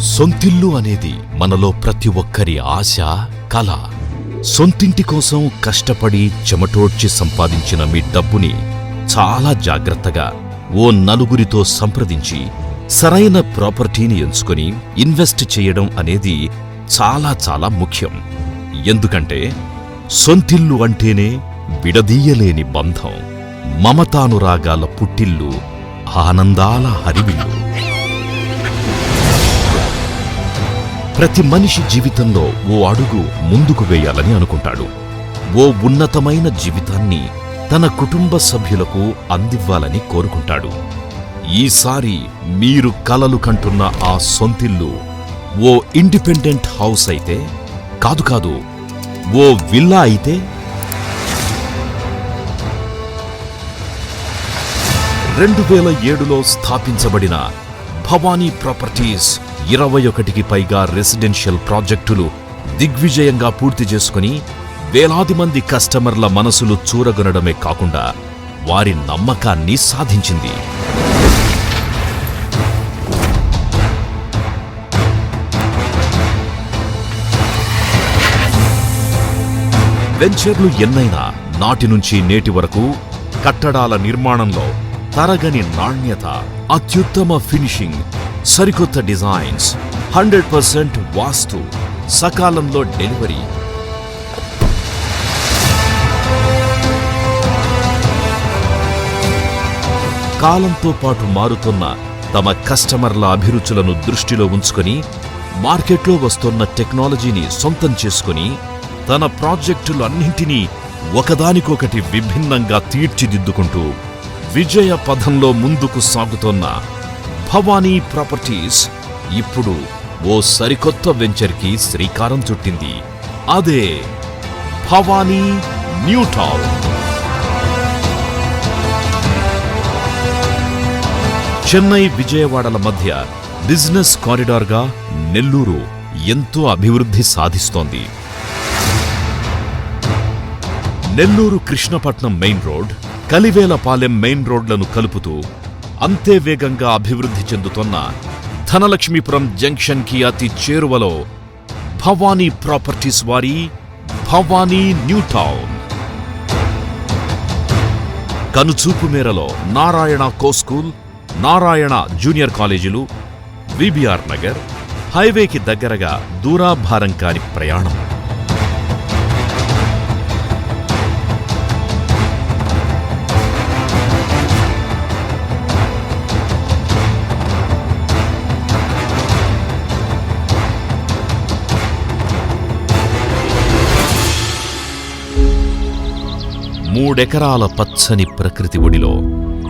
సొంతిల్లు అనేది మనలో ప్రతి ఒక్కరి ఆశ కల. సొంతింటి కోసం కష్టపడి చెమటోడ్చి సంపాదించిన మీ డబ్బుని చాలా జాగ్రత్తగా ఓ నలుగురితో సంప్రదించి సరైన ప్రాపర్టీని ఎంచుకొని ఇన్వెస్ట్ చేయడం అనేది చాలా చాలా ముఖ్యం. ఎందుకంటే సొంతిల్లు అంటేనే విడదీయలేని బంధం. మమతానురాగాల పుట్టిల్లు ఆనందాల హరివిల్లు. ప్రతి మనిషి జీవితంలో ఓ అడుగు ముందుకు వేయాలని అనుకుంటాడు. ఓ ఉన్నతమైన జీవితాన్ని తన కుటుంబ సభ్యులకు అందివ్వాలని కోరుకుంటాడు. ఈసారి మీరు కలలు కంటున్న ఆ సొంతిల్లు ఓ ఇండిపెండెంట్ హౌస్ అయితే కాదు కాదు ఓ విల్లా అయితే? రెండు వేల ఏడులో స్థాపించబడిన భవానీ ప్రాపర్టీస్ ఇరవై ఒకటికి పైగా రెసిడెన్షియల్ ప్రాజెక్టులు దిగ్విజయంగా పూర్తి చేసుకుని వేలాది మంది కస్టమర్ల మనసులు చూరగొనడమే కాకుండా వారి నమ్మకాన్ని సాధించింది. వెంచర్లు ఎన్నైనా నాటి నుంచి నేటి వరకు కట్టడాల నిర్మాణంలో తరగని నాణ్యత అత్యుత్తమ ఫినిషింగ్ సరికొత్త డిజైన్స్ హండ్రెడ్ పర్సెంట్ వాస్తు సకాలంలో డెలివరీ. కాలంతో పాటు మారుతున్న తమ కస్టమర్ల అభిరుచులను దృష్టిలో ఉంచుకొని మార్కెట్లో వస్తున్న టెక్నాలజీని సొంతం చేసుకుని తన ప్రాజెక్టులు అన్నింటినీ ఒకదానికొకటి విభిన్నంగా తీర్చిదిద్దుకుంటూ విజయ పథంలో ముందుకు సాగుతోన్న భవానీ ప్రాపర్టీస్. ఇప్పుడు ఓ సరికొత్త వెంచర్కి శ్రీకారం చుట్టింది. అదే భవానీ న్యూ టౌన్. చెన్నై విజయవాడల మధ్య బిజినెస్ కారిడార్గా నెల్లూరు ఎంతో అభివృద్ధి సాధిస్తోంది. Nellore Krishnapatnam main road Kalivelapalem main రోడ్లను కలుపుతూ అంతే వేగంగా అభివృద్ధి చెందుతున్న ధనలక్ష్మీపురం జంక్షన్కి అతి చేరువలో భవానీ ప్రాపర్టీస్ వారి భవానీ న్యూ టౌన్. కనుచూపు మేరలో Narayana co school Narayana junior కాలేజీలు విబిఆర్ నగర్ హైవేకి దగ్గరగా దూరాభారం కాని ప్రయాణం. మూడెకరాల పచ్చని ప్రకృతి ఒడిలో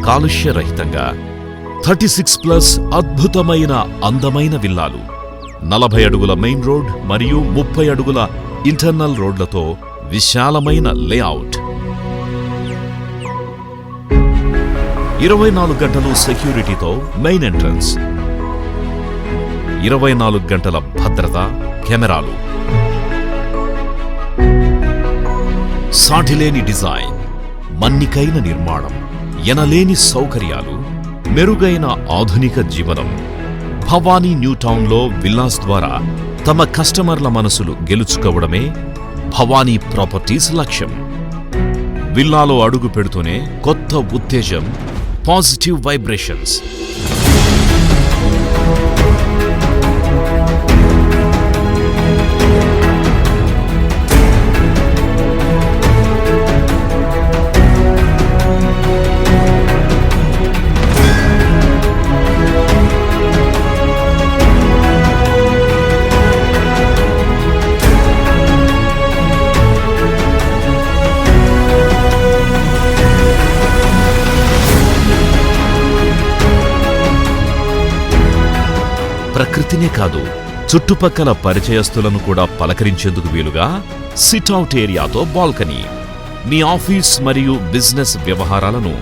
కాలుష్యరహితంగా థర్టీ సిక్స్ ప్లస్ అద్భుతమైన అందమైన విల్లాలు నలభై అడుగుల మెయిన్ రోడ్ మరియు ముప్పై అడుగుల ఇంటర్నల్ రోడ్లతో విశాలమైన లేఅవుట్. ఇరవై నాలుగు గంటలు సెక్యూరిటీతో మెయిన్ ఎంట్రన్స్. ఇరవై నాలుగు గంటల భద్రత కెమెరాలు. సాటిలేని డిజైన్ మన్నికైన నిర్మాణం ఎనలేని సౌకర్యాలు మెరుగైన ఆధునిక జీవనం. భవానీ న్యూటౌన్లో విల్లాస్ ద్వారా తమ కస్టమర్ల మనసులు గెలుచుకోవడమే భవానీ ప్రాపర్టీస్ లక్ష్యం. విల్లాలో అడుగు పెడుతూనే కొత్త ఉత్తేజం పాజిటివ్ వైబ్రేషన్స్ వ్యక్తినే కాదు చుట్టుపక్కల పరిచయస్తులను కూడా పలకరించేందుకు వీలుగా సిట్అవుట్ ఏరియాతో బాల్కనీ. మీ ఆఫీస్ మరియు బిజినెస్ వ్యవహారాలను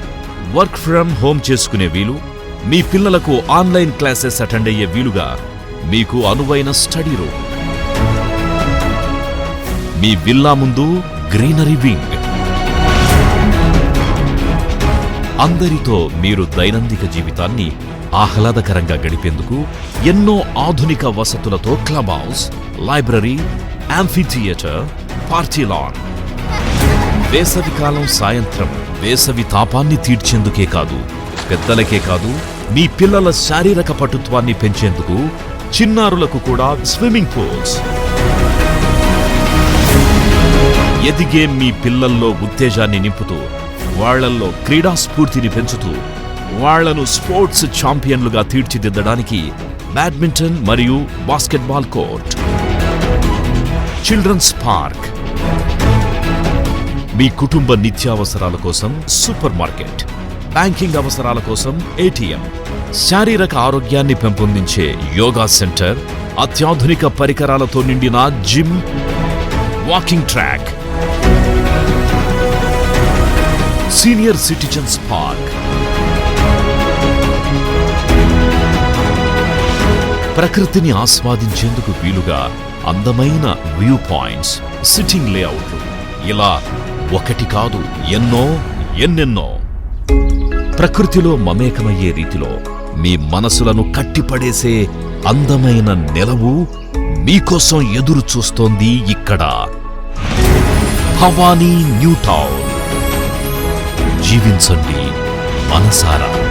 వర్క్ ఫ్రమ్ హోమ్ చేసుకునే వీలు మీ పిల్లలకు ఆన్లైన్ క్లాసెస్ అటెండ్ అయ్యే వీలుగా మీకు అనువైన స్టడీ రూమ్. మీ విల్లా ముందు గ్రీనరీ వింగ్. అందరితో మీరు దైనందిక జీవితాన్ని ఆహ్లాదకరంగా గడిపేందుకు ఎన్నో ఆధునిక వసతులతో club house library amphitheatre party lawn. వేసవికాలం సాయంత్రం వేసవి తాపాన్ని తీర్చేందుకే కాదు పెద్దలకే కాదు మీ పిల్లల శారీరక పటుత్వాన్ని పెంచేందుకు చిన్నారులకు కూడా స్విమ్మింగ్ పూల్స్. ఎదిగే మీ పిల్లల్లో ఉత్తేజాన్ని నింపుతూ వాళ్ళల్లో క్రీడా స్ఫూర్తిని పెంచుతూ వాళ్ళను స్పోర్ట్స్ ఛాంపియన్లుగా తీర్చిదిద్దడానికి బ్యాడ్మింటన్ మరియు బాస్కెట్బాల్ కోర్ట్. Children's park. మీ కుటుంబ నిత్యావసరాల కోసం సూపర్ మార్కెట్. బ్యాంకింగ్ అవసరాల కోసం ఏటీఎం. శారీరక ఆరోగ్యాన్ని పెంపొందించే యోగా సెంటర్ అత్యాధునిక పరికరాలతో నిండిన gym walking track. Senior citizens park. ప్రకృతిని ఆస్వాదించేందుకు వీలుగా అందమైన వ్యూ పాయింట్స్ సిట్టింగ్ లేఅవుట్లు. ఇలా ఒకటి కాదు ఎన్నో ఎన్నెన్నో. ప్రకృతిలో మమేకమయ్యే రీతిలో మీ మనసులను కట్టిపడేసే అందమైన నెలవు మీకోసం ఎదురు చూస్తోంది ఇక్కడ. భవానీ న్యూటౌన్ జీవించండి మనసారా.